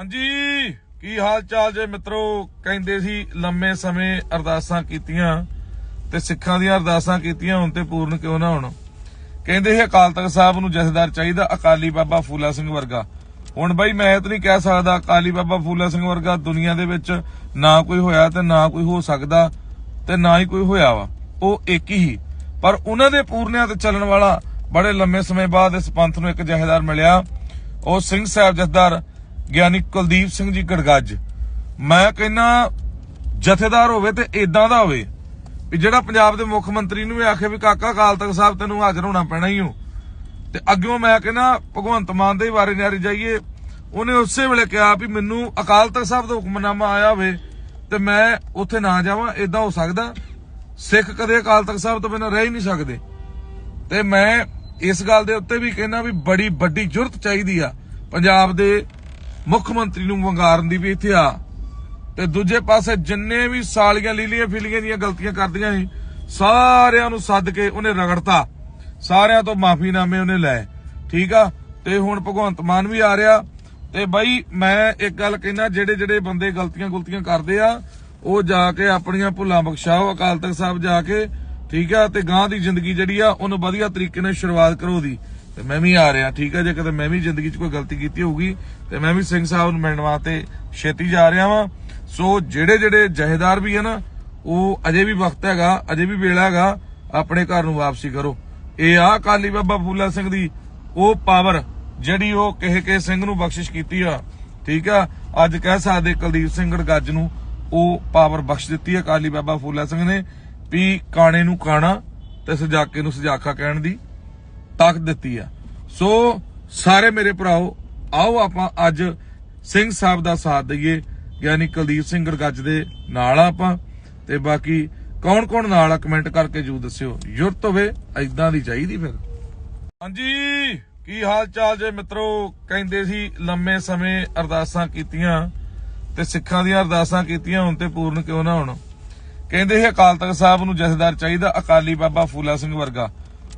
ਹਾਂਜੀ, ਕੀ ਹਾਲ ਚਾਲ ਜੇ ਮਿੱਤਰੋ? ਕਹਿੰਦੇ ਸੀ, ਲੰਮੇ ਸਮੇਂ ਅਰਦਾਸਾਂ ਕੀਤੀਆਂ ਤੇ ਸਿੱਖਾਂ ਦੀਆਂ ਅਰਦਾਸਾਂ ਕੀਤੀਆਂ, ਹੁਣ ਤੇ ਪੂਰਨ ਕਿਉਂ ਨਾ ਹੋਣ? ਕਹਿੰਦੇ ਸੀ, ਅਕਾਲ ਤਖਤ ਸਾਹਿਬ ਨੂੰ ਜਥੇਦਾਰ ਚਾਹੀਦਾ, ਅਕਾਲੀ ਬਾਬਾ ਫੂਲਾ ਸਿੰਘ ਵਰਗਾ। ਹੁਣ ਬਾਈ ਮੈਂ ਇਹ ਤਾਂ ਨਹੀਂ ਕਹਿ ਸਕਦਾ, ਅਕਾਲੀ ਬਾਬਾ ਫੂਲਾ ਸਿੰਘ ਵਰਗਾ ਦੁਨੀਆ ਦੇ ਵਿੱਚ ਨਾ ਕੋਈ ਹੋਇਆ ਤੇ ਨਾ ਕੋਈ ਹੋ ਸਕਦਾ ਤੇ ਨਾ ਹੀ ਕੋਈ ਹੋਇਆ ਵਾ। ਉਹ ਇੱਕ ਹੀ। ਪਰ ਉਹਨਾਂ ਦੇ ਪੂਰਨਿਆਂ ਤੇ ਚੱਲਣ ਵਾਲਾ ਬੜੇ ਲੰਮੇ ਸਮੇਂ ਬਾਅਦ ਇਸ ਪੰਥ ਨੂੰ ਇੱਕ ਜਥੇਦਾਰ ਮਿਲਿਆ। ਉਹ ਸਿੰਘ ਸਾਹਿਬ ਜਥੇਦਾਰ ਗਿਆਨੀ ਕੁਲਦੀਪ ਸਿੰਘ ਜੀ ਗੜਗੱਜ। ਮੈਂ ਕਹਿੰਨਾ, ਜਥੇਦਾਰ ਹੋਵੇ ਤੇ ਇਦਾਂ ਦਾ ਹੋਵੇ ਵੀ ਜਿਹੜਾ ਪੰਜਾਬ ਦੇ ਮੁੱਖ ਮੰਤਰੀ ਨੂੰ ਵੀ ਆਖੇ ਵੀ ਕਾਕਾ ਅਕਾਲ ਤਖਤ ਸਾਹਿਬ ਤੈਨੂੰ ਹਾਜ਼ਰ ਹੋਣਾ ਪੈਣਾ ਹੀ ਹੋ ਤੇ ਅੱਗਿਓਂ ਮੈਂ ਕਹਿੰਦਾ ਭਗਵੰਤ ਮਾਨ ਦੇ ਬਾਰੇ ਨਿਆਰੀ ਜਾਈਏ, ਉਹਨੇ ਉਸੇ ਵੇਲੇ ਕਿਹਾ ਵੀ ਮੈਨੂੰ ਅਕਾਲ ਤਖਤ ਸਾਹਿਬ ਦਾ ਹੁਕਮਨਾਮਾ ਆਇਆ ਹੋਵੇ ਤੇ ਮੈਂ ਉੱਥੇ ਨਾ ਜਾਵਾਂ ਇਦਾਂ ਹੋ ਸਕਦਾ। ਸਿੱਖ ਕਦੇ ਅਕਾਲ ਤਖਤ ਸਾਹਿਬ ਤੋਂ ਬਿਨਾਂ ਰਹਿ ਹੀ ਨਹੀਂ ਸਕਦੇ। ਤੇ ਮੈਂ ਇਸ ਗੱਲ ਦੇ ਉੱਤੇ ਵੀ ਕਹਿੰਦਾ ਵੀ ਬੜੀ ਵੱਡੀ ਜੁਰਤ ਚਾਹੀਦੀ ਆ। ਪੰਜਾਬ ਦੇ ਮੁੱਖ ਮੰਤਰੀ ਨੂੰ ਵੰਗਾਰਨ ਦੀ ਵੀ ਇੱਥੇ ਆ। ਤੇ ਦੂਜੇ ਪਾਸੇ ਜਿੰਨੇ ਵੀ ਸਾਲੀਆਂ ਲੀਲੀਆਂ ਫਿਲੀਆਂ ਦੀਆਂ ਗਲਤੀਆਂ ਕਰਦੀਆਂ ਸੀ, ਸਾਰਿਆਂ ਨੂੰ ਸੱਦ ਕੇ ਉਹਨੇ ਰਗੜਤਾ। ਸਾਰਿਆਂ ਤੋਂ ਮਾਫੀਨਾਮੇ ਉਹਨੇ ਲੈ ਠੀਕ ਆ? ਤੇ ਹੁਣ ਭਗਵੰਤ ਮਾਨ ਵੀ ਆ ਰਿਹਾ। ਤੇ ਬਾਈ ਮੈਂ ਇੱਕ ਗੱਲ ਕਹਿਣਾ ਜਿਹੜੇ ਜਿਹੜੇ ਬੰਦੇ ਗਲਤੀਆਂ ਗੁਲਤੀਆਂ ਕਰਦੇ ਆ, ਉਹ ਜਾ ਕੇ ਆਪਣੀਆਂ ਭੁੱਲਾਂ ਬਖਸ਼ਾਓ, ਅਕਾਲ ਤਖਤ ਸਾਹਿਬ ਜਾ ਕੇ, ਠੀਕ ਆ? ਤੇ ਗਾਂ ਦੀ ਜ਼ਿੰਦਗੀ ਜਿਹੜੀ ਆ, ਉਹਨੂੰ ਵਧੀਆ ਤਰੀਕੇ ਨਾਲ ਸ਼ੁਰੂਆਤ ਕਰੋ ਦੀ। ਤੇ ਮੈਂ ਵੀ ਆ ਰਿਹਾ, ਠੀਕ ਆ ਜੇ ਕਦੇ ਮੈਂ ਵੀ ਜ਼ਿੰਦਗੀ 'ਚ ਕੋਈ ਗਲਤੀ ਕੀਤੀ ਹੋਊਗੀ, ਤੇ ਮੈਂ ਵੀ ਸਿੰਘ ਸਾਹਿਬ ਨੂੰ ਮਿਲਣ ਵਾਸਤੇ ਛੇਤੀ ਜਾ ਰਿਹਾ ਵਾਂ। ਸੋ ਜਿਹੜੇ ਜਿਹੜੇ ਜਹੇਦਾਰ ਵੀ ਆ ਉਹ ਅਜੇ ਵੀ ਵਕਤ ਹੈਗਾ, ਅਜੇ ਵੀ ਵੇਲਾ ਹੈਗਾ, ਆਪਣੇ ਘਰ ਨੂੰ ਵਾਪਸੀ ਕਰੋ। ਇਹ ਆ ਕਾਲੀ ਬਾਬਾ ਫੂਲਾ ਸਿੰਘ ਦੀ ਉਹ ਪਾਵਰ, ਜਿਹੜੀ ਉਹ ਕਿਸੇ ਕਿਸੇ ਸਿੰਘ ਨੂੰ ਬਖਸ਼ਿਸ਼ ਕੀਤੀ ਆ। ਠੀਕ ਆ? ਅੱਜ ਕਹਿ ਸਕਦੇ ਕੁਲਦੀਪ ਸਿੰਘ ਗੜਗੱਜ ਨੂੰ ਉਹ ਪਾਵਰ ਬਖਸ਼ ਦਿੱਤੀ ਆ ਕਾਲੀ ਬਾਬਾ ਫੂਲਾ ਸਿੰਘ ਨੇ, ਵੀ ਕਾਣੇ ਨੂੰ ਕਾਣਾ ਤੇ ਸਜਾਕੇ ਨੂੰ ਸਜਾਖਾ ਕਹਿਣ ਦੀ। ਤਾਕਤ ਦਿੱਤੀ ਆ। ਸੋ ਸਾਰੇ ਮੇਰੇ ਭਰਾਓ, ਆਓ ਆਪਾਂ ਅੱਜ ਸਿੰਘ ਸਾਹਿਬ ਦਾ ਸਾਥ ਦਈਏ। ਯਾਨੀ ਕੁਲਦੀਪ ਸਿੰਘ ਗੜਗੱਜ ਦੇ ਨਾਲ ਆਪਾਂ। ਤੇ ਬਾਕੀ ਕੌਣ ਕੌਣ ਨਾਲ ਆ, ਕਮੈਂਟ ਕਰਕੇ ਜੂ ਦੱਸਿਓ। ਯੁਰਤ ਹੋਵੇ ਐਦਾਂ ਦੀ ਚਾਹੀਦੀ ਫਿਰ। ਹਾਂਜੀ, ਕੀ ਹਾਲ ਚਾਲ ਜੇ ਮਿੱਤਰੋ? ਕਹਿੰਦੇ ਸੀ ਲੰਮੇ ਸਮੇਂ ਅਰਦਾਸਾਂ ਕੀਤੀਆਂ ਤੇ ਸਿੱਖਾਂ ਦੀਆਂ ਅਰਦਾਸਾਂ ਕੀਤੀਆਂ, ਹੁਣ ਤੇ ਪੂਰਨ ਕਿਉਂ ਨਾ ਹੋਣ। ਕਹਿੰਦੇ ਸੀ ਅਕਾਲ ਤਖਤ ਸਾਹਿਬ ਨੂੰ ਜਥੇਦਾਰ ਚਾਹੀਦਾ, ਅਕਾਲੀ ਬਾਬਾ ਫੂਲਾ ਸਿੰਘ ਵਰਗਾ।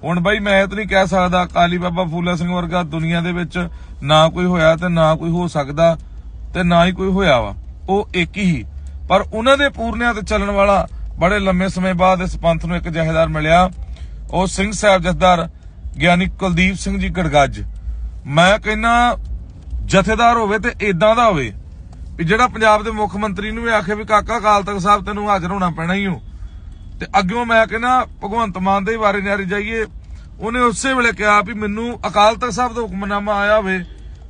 ਹੁਣ ਬਾਈ ਮੈਂ ਇਹ ਤਾਂ ਨਹੀਂ ਕਹਿ ਸਕਦਾ ਕਾਲੀ ਬਾਬਾ ਫੂਲਾ ਸਿੰਘ ਵਰਗਾ ਦੁਨੀਆ ਦੇ ਵਿੱਚ ਨਾ ਕੋਈ ਹੋਇਆ ਤੇ ਨਾ ਕੋਈ ਹੋ ਸਕਦਾ ਤੇ ਨਾ ਹੀ ਕੋਈ ਹੋਇਆ ਵਾ। ਉਹ ਇੱਕ ਹੀ। ਪਰ ਉਹਨਾਂ ਦੇ ਪੂਰਨਿਆਂ ਤੇ ਚੱਲਣ ਵਾਲਾ ਬੜੇ ਲੰਮੇ ਸਮੇਂ ਬਾਅਦ ਇਸ ਪੰਥ ਨੂੰ ਇੱਕ ਜਥੇਦਾਰ ਮਿਲਿਆ। ਉਹ ਸਿੰਘ ਸਾਹਿਬ ਜਥੇਦਾਰ ਗਿਆਨੀ ਕੁਲਦੀਪ ਸਿੰਘ ਜੀ ਗੜਗੱਜ। ਮੈਂ ਕਹਿੰਨਾ ਜਥੇਦਾਰ ਹੋਵੇ ਤੇ ਇਦਾਂ ਦਾ ਹੋਵੇ ਵੀ ਜਿਹੜਾ ਪੰਜਾਬ ਦੇ ਮੁੱਖ ਮੰਤਰੀ ਨੂੰ ਵੀ ਆਖੇ ਵੀ ਕਾਕਾ ਅਕਾਲ ਤਖਤ ਸਾਹਿਬ ਤੈਨੂੰ ਹਾਜ਼ਰ ਹੋਣਾ ਪੈਣਾ ਹੀ ਹੋ ਤੇ ਅੱਗੋਂ ਮੈਂ ਕਹਿੰਦਾ, ਭਗਵੰਤ ਮਾਨ ਦੇ ਬਾਰੇ ਨਿਆਰੀ ਜਾਈਏ। ਉਹਨੇ ਉਸੇ ਵੇਲੇ ਕਿਹਾ ਵੀ ਮੈਨੂੰ ਅਕਾਲ ਤਖਤ ਸਾਹਿਬ ਦਾ ਹੁਕਮਨਾਮਾ ਆਇਆ ਹੋਵੇ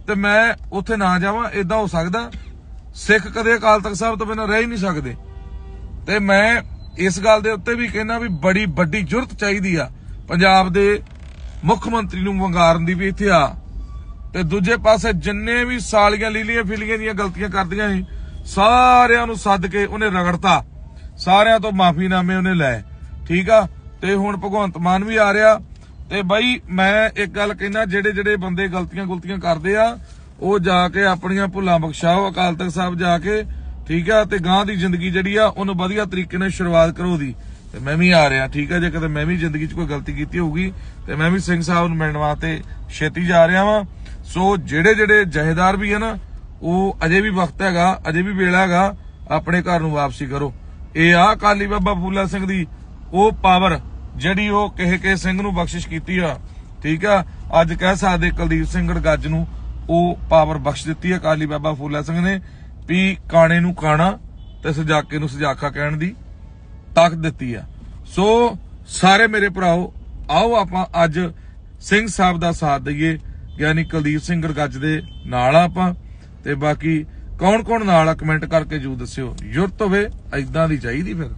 ਤੇ ਮੈਂ ਉੱਥੇ ਨਾ ਜਾਵਾਂ ਇਦਾਂ ਹੋ ਸਕਦਾ। ਸਿੱਖ ਕਦੇ ਅਕਾਲ ਤਖਤ ਸਾਹਿਬ ਤੋਂ ਬਿਨਾਂ ਰਹਿ ਹੀ ਨਹੀਂ ਸਕਦੇ। ਤੇ ਮੈਂ ਇਸ ਗੱਲ ਦੇ ਉੱਤੇ ਵੀ ਕਹਿੰਦਾ ਵੀ ਬੜੀ ਵੱਡੀ ਜੁਰਤ ਚਾਹੀਦੀ ਆ। ਪੰਜਾਬ ਦੇ ਮੁੱਖ ਮੰਤਰੀ ਨੂੰ ਵੰਗਾਰਨ ਦੀ ਵੀ ਇੱਥੇ ਆ। ਤੇ ਦੂਜੇ ਪਾਸੇ ਜਿੰਨੇ ਵੀ ਸਾਲੀਆਂ ਲੀਲੀਆਂ ਫਿਲੀਆਂ ਦੀਆਂ ਗਲਤੀਆਂ ਕਰਦੀਆਂ ਸੀ, ਸਾਰਿਆਂ ਨੂੰ ਸੱਦ ਕੇ ਉਹਨੇ ਰਗੜਤਾ। ਸਾਰਿਆਂ ਤੋਂ ਮਾਫੀਨਾਮੇ ਉਹਨੇ ਲੈ ਠੀਕ ਆ? ਤੇ ਹੁਣ ਭਗਵੰਤ ਮਾਨ ਵੀ ਆ ਰਿਹਾ। ਤੇ ਬਾਈ ਮੈਂ ਇੱਕ ਗੱਲ ਕਹਿਣਾ ਜਿਹੜੇ ਜਿਹੜੇ ਬੰਦੇ ਗਲਤੀਆਂ ਗੁਲਤੀਆਂ ਕਰਦੇ ਆ, ਉਹ ਜਾ ਕੇ ਆਪਣੀਆਂ ਭੁੱਲਾਂ ਬਖਸ਼ਾਓ, ਅਕਾਲ ਤਖਤ ਸਾਹਿਬ ਜਾ ਕੇ, ਠੀਕ ਆ? ਤੇ ਗਾਂ ਦੀ ਜ਼ਿੰਦਗੀ ਜਿਹੜੀ ਆ, ਉਹਨੂੰ ਵਧੀਆ ਤਰੀਕੇ ਨਾਲ ਸ਼ੁਰੂਆਤ ਕਰੋ ਦੀ। ਤੇ ਮੈਂ ਵੀ ਆ ਰਿਹਾ, ਠੀਕ ਆ? ਜੇ ਕਦੇ ਮੈਂ ਵੀ ਜ਼ਿੰਦਗੀ 'ਚ ਕੋਈ ਗਲਤੀ ਕੀਤੀ ਹੋਊਗੀ, ਤੇ ਮੈਂ ਵੀ ਸਿੰਘ ਸਾਹਿਬ ਨੂੰ ਮਿਲਣ ਵਾਸਤੇ ਛੇਤੀ ਜਾ ਰਿਹਾ ਵਾਂ। ਸੋ ਜਿਹੜੇ ਜਿਹੜੇ ਜਹੇਦਾਰ ਵੀ ਆ ਨਾ, ਉਹ ਅਜੇ ਵੀ ਵਕਤ ਹੈਗਾ, ਅਜੇ ਵੀ ਵੇਲਾ ਹੈਗਾ, ਆਪਣੇ ਘਰ ਨੂੰ ਵਾਪਸੀ ਕਰੋ। ਇਹ ਆ ਕਾਲੀ ਬਾਬਾ ਫੂਲਾ ਸਿੰਘ ਦੀ ਉਹ ਪਾਵਰ ਜਿਹੜੀ ਉਹ ਕਿਸੇ ਕਿਸੇ ਸਿੰਘ ਨੂੰ ਬਖਸ਼ਿਸ਼ ਕੀਤੀ ਆ। ਠੀਕ ਆ? ਅੱਜ ਕਹਿ ਸਕਦੇ ਕੁਲਦੀਪ ਸਿੰਘ ਗੜਗੱਜ ਨੂੰ ਉਹ ਪਾਵਰ ਬਖਸ਼ ਦਿੱਤੀ ਆ ਕਾਲੀ ਬਾਬਾ ਫੂਲਾ ਸਿੰਘ ਨੇ ਵੀ ਕਾਣੇ ਨੂੰ ਕਾਣਾ ਤੇ ਸਜਾਕੇ ਨੂੰ ਸਜਾਖਾ ਕਹਿਣ ਦੀ ਤਾਕਤ ਦਿੱਤੀ ਆ। ਸੋ ਸਾਰੇ ਮੇਰੇ ਭਰਾਓ, ਆਓ ਆਪਾਂ ਅੱਜ ਸਿੰਘ ਸਾਹਿਬ ਦਾ ਸਾਥ ਦਈਏ, ਯਾਨੀ ਕੁਲਦੀਪ ਸਿੰਘ ਗੜਗੱਜ ਦੇ ਨਾਲ ਆ ਆਪਾਂ ਤੇ ਬਾਕੀ ਕੌਣ ਕੌਣ ਨਾਲ ਆ? ਕਮੈਂਟ ਕਰਕੇ ਜੂ ਦੱਸਿਓ। ਯੁਰਤ ਹੋਵੇ ਐਦਾਂ ਦੀ ਚਾਹੀਦੀ ਫਿਰ।